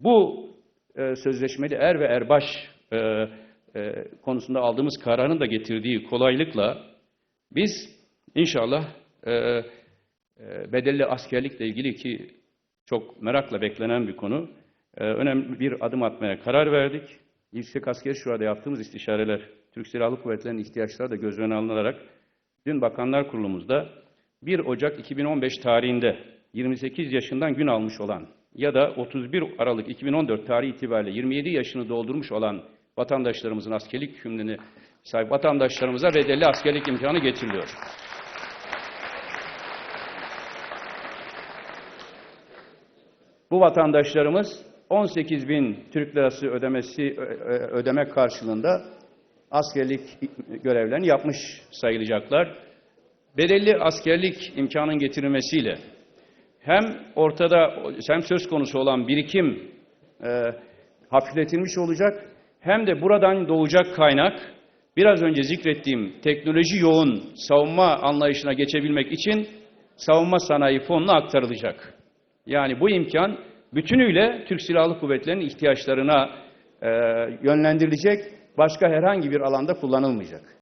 Bu e, sözleşmeli er ve erbaş e, e, konusunda aldığımız kararın da getirdiği kolaylıkla biz inşallah e, e, bedelli askerlikle ilgili ki çok merakla beklenen bir konu, e, önemli bir adım atmaya karar verdik. Yüksek Askeri Şura'da yaptığımız istişareler, Türk Silahlı Kuvvetleri'nin ihtiyaçları da göz önüne alınarak dün Bakanlar Kurulumuzda 1 Ocak 2015 tarihinde 28 yaşından gün almış olan ya da 31 Aralık 2014 tarihi itibariyle 27 yaşını doldurmuş olan vatandaşlarımızın askerlik hükümlülüğüne sahip vatandaşlarımıza bedelli askerlik imkanı getiriliyor. Bu vatandaşlarımız 18 bin Türk lirası ödemesi ödeme karşılığında askerlik görevlerini yapmış sayılacaklar. Bedelli askerlik imkanın getirilmesiyle hem ortada hem söz konusu olan birikim e, hafifletilmiş olacak hem de buradan doğacak kaynak biraz önce zikrettiğim teknoloji yoğun savunma anlayışına geçebilmek için savunma sanayi fonuna aktarılacak. Yani bu imkan bütünüyle Türk Silahlı Kuvvetleri'nin ihtiyaçlarına e, yönlendirilecek, başka herhangi bir alanda kullanılmayacak.